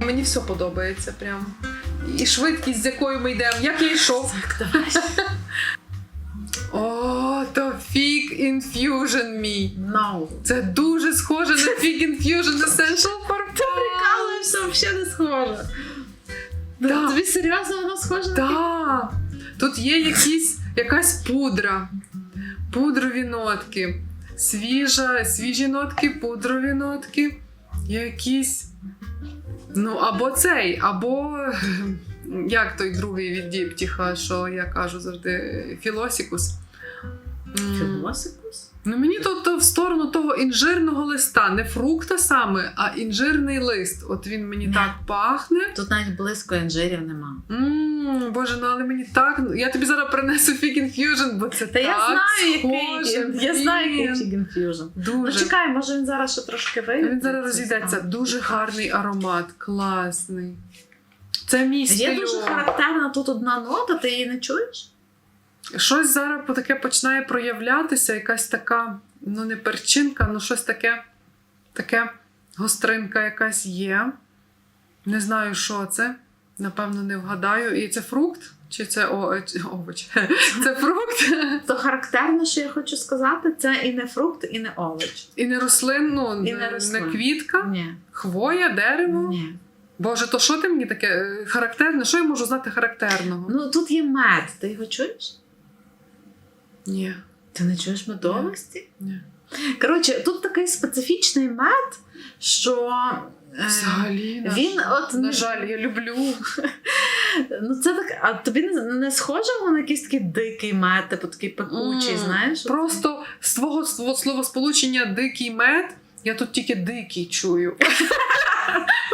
Мені все подобається прям. І швидкість, з якою ми йдемо, як я йшов. Так. О, то Fig Infusion мій. No. Це дуже схоже на Fig Infusion Essential Purple. Прикалуєшся, взагалі не схоже. Да. Тобі серйозно воно схоже? на Так. Тут є якісь, якась пудра, пудрові нотки, свіжа, свіжі нотки, пудрові нотки, якісь. Ну, або цей, або як той другий від Діптіха, що я кажу завжди, Філосікус. Філосикус? Ну мені то, то в сторону того інжирного листа, не фрукта саме, а інжирний лист. От він мені Ні. так пахне. Тут навіть близько інжирів нема. Ммм, боже, ну але мені так. Я тобі зараз принесу Fig Infusion, бо це Та так я знаю, який схоже, він. Я знаю, який блін. Chicken Fusion. Ну чекай, може він зараз ще трошки вийде. Він зараз розійдеться. Дуже гарний аромат, класний. Це мій Є дуже характерна тут одна нота, ти її не чуєш? Щось зараз таке починає проявлятися, якась така, ну не перчинка, ну щось таке, таке гостринка якась є. Не знаю, що це. Напевно, не вгадаю. І це фрукт? Чи це о, овоч? Це фрукт То характерно, що я хочу сказати, це і не фрукт, і не овоч. і не рослин, ну, І не, не не квітка, Ні. хвоя, дерево. Ні. Боже, то що ти мені таке е, характерне? Що я можу знати характерного? Ну тут є мед. Ти його чуєш? Ні. Ти не чуєш медовості? Ні. Коротше, тут такий специфічний мед, що. е, Взагалі, на він жаль. от на жаль, я люблю. Ну, це так, а тобі не, не схоже на якийсь такий дикий мед, типу такий пекучий, mm, знаєш? Просто з твого словосполучення дикий мед, я тут тільки дикий чую.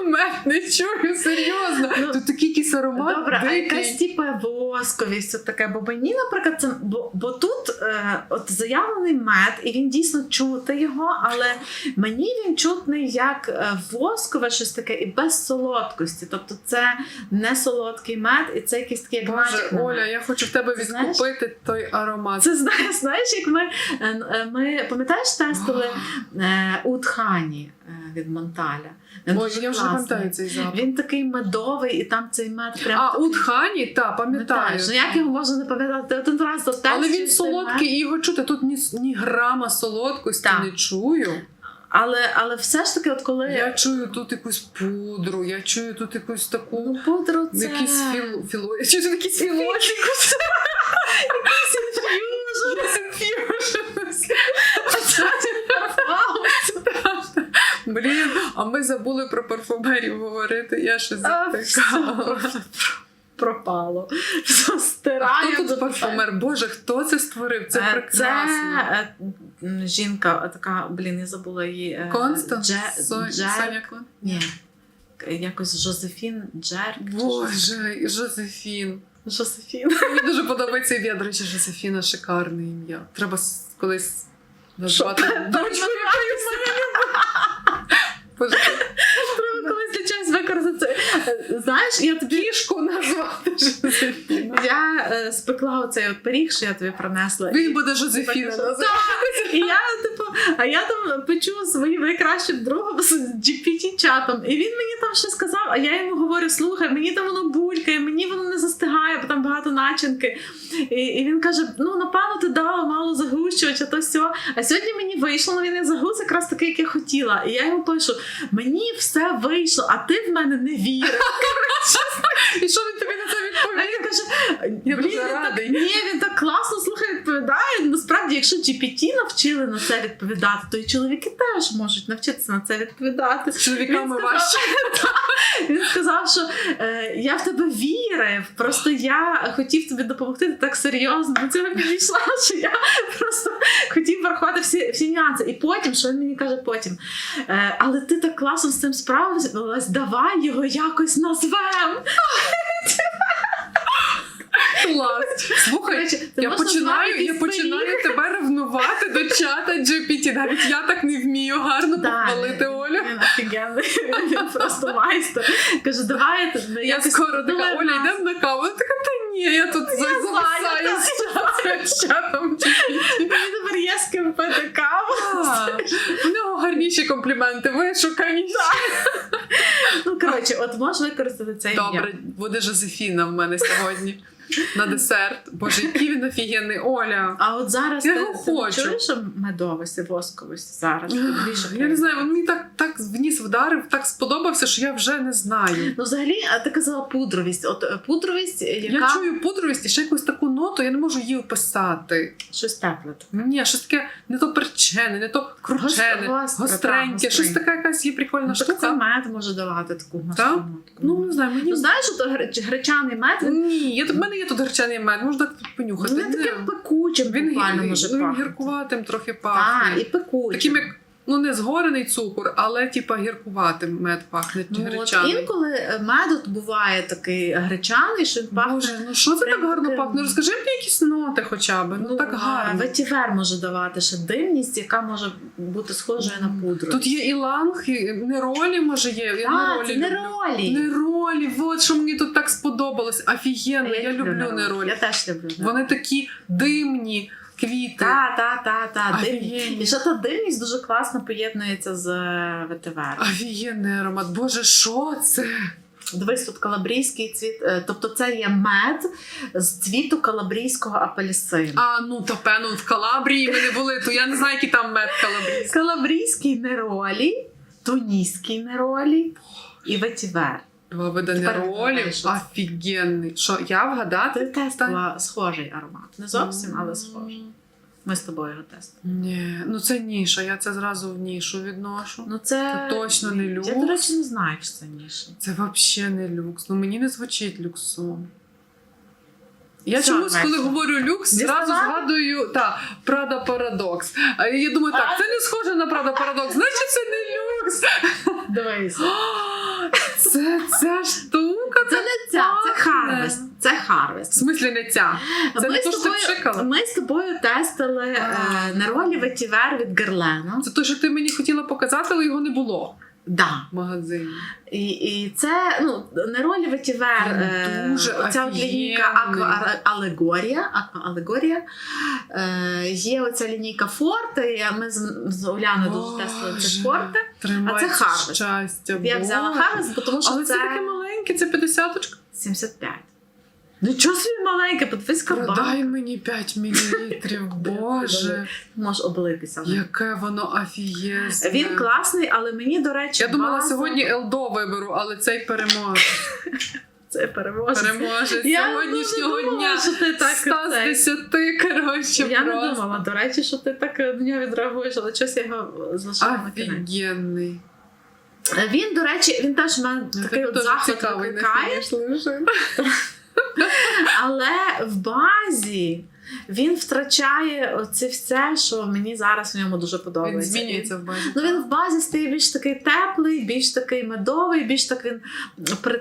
Мед не чую, серйозно. Ну, Тут такий якийсь аромат. Добре, а дикий. якась типу восковість, от таке. Бо мені, наприклад, це бо, бо тут е, от заявлений мед, і він дійсно чути його, але мені він чутний як е, воскове щось таке і без солодкості. Тобто це не солодкий мед, і це якийсь такий як Боже, Оля, я хочу в тебе Ти знаєш? відкупити той аромат. Це знаєш, знаєш, як ми, е, е, ми пам'ятаєш, тестили е, Утхані е, від Монталя. Він Ой, я вже пам'ятаю цей запах. Він такий медовий, і там цей мед прям. А, такий. у Тхані, та, пам'ятаю. Ну як його можна не пам'ятати? Один раз до Але він солодкий і його чути. Тут ні, ні грама солодкості Так. не чую. Але, але все ж таки, от коли Я чую тут якусь пудру, я чую тут якусь таку. ну, пудру це... Якийсь філ... філо... Чи це якийсь філосікус? Блін, а ми забули про парфумерів говорити. Я А, затикала. пропало. Стираю. хто тут парфумер? Боже, хто це створив? Це Е, Це прекрасно. е, м, жінка, е, така, блін, я забула її. е, Констанс? Соня Кон? Ні. Якось Жозефін Джерк. Боже, Жозефін. Жозефін. Мені дуже подобається ім'я. До речі, Жозефіна шикарне ім'я. Треба колись назвати Треба колись для використати. Е, Знаєш, я тобі кішку назвати Жозефіна. я е, спекла оцей от пиріг, що я тобі принесла. Він буде Жозефіна називати. І я, типу, а я там печу своїм найкращим другом з GPT-чатом. І він мені там щось сказав, а я йому говорю: слухай, мені там воно булькає, мені воно не застигає, бо там багато начинки. І, і він каже: ну, напевно, ти дала мало загущувача, то все. А сьогодні мені вийшло, ну він не загруз якраз такий, як я хотіла. І я йому пишу: мені все вийшло, а ти в мене не вірить. І що він тобі на це відповів? він каже: «Блін, він так- Ні, він так класно слухай, відповідає. Насправді, якщо GPT навчили на це відповідати, то і чоловіки теж можуть навчитися на це відповідати. З чоловіками важче. Він сказав, що е, я в тебе вірив. Просто я хотів тобі допомогти ти так серйозно до цього підійшла, що я просто хотів врахувати всі, всі нюанси. І потім, що він мені каже потім, е, але ти так класно з цим справилась, давай його якось назвемо. Клас. Слухай, Коротше, я починаю, я починаю Попрезентувати до чата GPT. Навіть я так не вмію гарно похвалити Олю. Він просто майстер. Кажу, давай я скоро така Оля, йдемо на каву. Така та ні, я тут ну, зависаю з чатом GPT. Тепер є з ким пити каву. У нього гарніші компліменти, вишуканіші. Ну коротше, от можеш використати цей. Добре, буде Жозефіна в мене сьогодні на десерт. Боже, який він офігенний, Оля. А от зараз Я ти, його ти хочу. чуєш медовості, восковості зараз? Більше Я не знаю, він мені так, так в ніс вдарив, так сподобався, що я вже не знаю. Ну, взагалі, а ти казала пудровість. От е, пудровість, е, яка Я чую пудровість і ще якусь таку ноту, я не можу її описати. щось тепле. Ні, щось таке не то перчене, не то кручене, гостре, гостреньке, так, щось така якась є прикольна Ну, так це мед може давати таку гостру нотку. Ну, не знаю, мені. Ну, знаєш, що то гречаний мед, Ні, я, в мене є тут гречаний мед, можна так понюхати. він таким пекучим Він, буквально може він пахнути. гіркуватим трохи Так, пахне. і пекучим. Таким як ну не згорений цукор, але типа гіркуватим мед пахне Ну, от гречаний. інколи е, мед от буває такий гречаний, що він пахне. Боже, ну що це прям так гарно таким- пахне? Розкажи мені якісь ноти хоча б. Ну, так е, гарно. Ветівер може давати ще димність, яка може бути схожою на пудру. Тут є і ланг, і неролі може є. Я Так, це люблю. неролі. Неролі, от що мені тут так сподобалось. Офігенно, я, люблю неролі. Я теж люблю. Вони такі димні квіти. Та, та, та, та, димність. І ще та димність дуже класно поєднується з е, ветивером. Офігенний аромат. Боже, що це? Дивись, тут калабрійський цвіт, е, тобто це є мед з цвіту калабрійського апельсину. А, ну та певно, в Калабрії ми не були, то я не знаю, який там мед калабрійський. Калабрійський неролі, туніський неролі і ветівер. Два види Тепер знаєш, що. Офігенний. Що, я вгадати? Ти тестила схожий аромат. Не зовсім, але схожий. Ми з тобою його тестили. Ні, ну це ніша, я це зразу в нішу відношу. Ну це Це точно не люкс. Я, до речі, не знаю, чи це ніша. Це взагалі не люкс. Ну мені не звучить люксом. Я Все, чомусь, коли говорю люкс, зразу згадую та Прада Парадокс. А я думаю, так, це не схоже на Прада Парадокс, значить це не люкс. Дивись. Це ця штука. Це не ця, це. Харвест. Це В Харвест. смислі не ця. Це Ми не з то, що ти пшикала. Ми з тобою тестили е, на ролі ветівер від Герлена. Це те, що ти мені хотіла показати, але його не було Да. Магазин. магазині. І, і це ну, неролі ветівер. Е, дуже оця лінійка офігенний. Аква Алегорія. Аква Алегорія. Е, є оця лінійка Форте. Я- Ми з, з Оляною дуже тестили це. Форте. А це Харвест. щастя. Я взяла. Харвест, тому що Але це це таке маленьке, це 50 75. Нічого собі маленьке, подивись Продай карбан. мені 5 мл, боже, Можеш облитися. яке воно офігезне. Він класний, але мені, до речі, Я думала, база- сьогодні Елдо виберу, але цей переможе. це переможе. Переможе Я сьогоднішнього не думала, дня. що ти так 100 з 10, коротше, Я не думала, до речі, що ти так до нього відреагуєш, але щось я його залишила на кінець. Офігенний. Він, до речі, він теж в мене Ну, такий от захват викликає, в базі він втрачає оце все, що мені зараз в ньому дуже Він подобається. змінюється в базі. Ну він в базі стає більш такий теплий, більш такий медовий, більш так він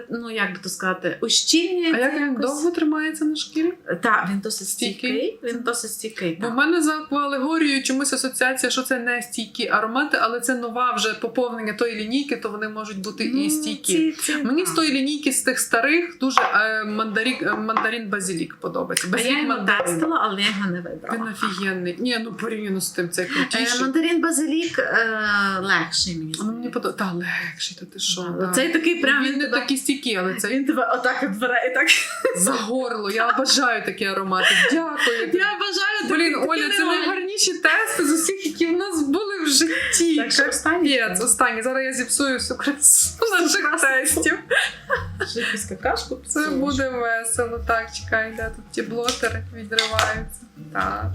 ну як би то сказати, А як він якось. довго тримається на шкірі? Так, він досить Стійкий? стійкий. Він досить стійкий. Бо в мене за аквалегорією чомусь асоціація, що це не стійкі аромати, але це нова вже поповнення тої лінійки, то вони можуть бути і Ну, стійкі. ці- ці, Мені з тої лінійки з тих старих дуже е, мандарік, е, мандарин базилік подобається. А я його тестила, але я його не вибрала. Він офігенний. Ні, ну порівняно з тим, це Е, крутіший. Мандарин базилік е, легший мені. Ну, мені подобається. Та легший, то ти що? Да, да. Цей такий прям він не тебе- такий стійкий, але це Він тебе отак от бере і так. за горло. Я обожаю такі аромати. Дякую. Я бажаю Блін, Оля, це найгарніші тести з усіх, які в нас були в житті. Так що останній. Зараз я зіпсую всю красу наших тестів. Ще якусь какашку. Це буде весело. Так, чекай, де тут ті блотери відриваються. Так.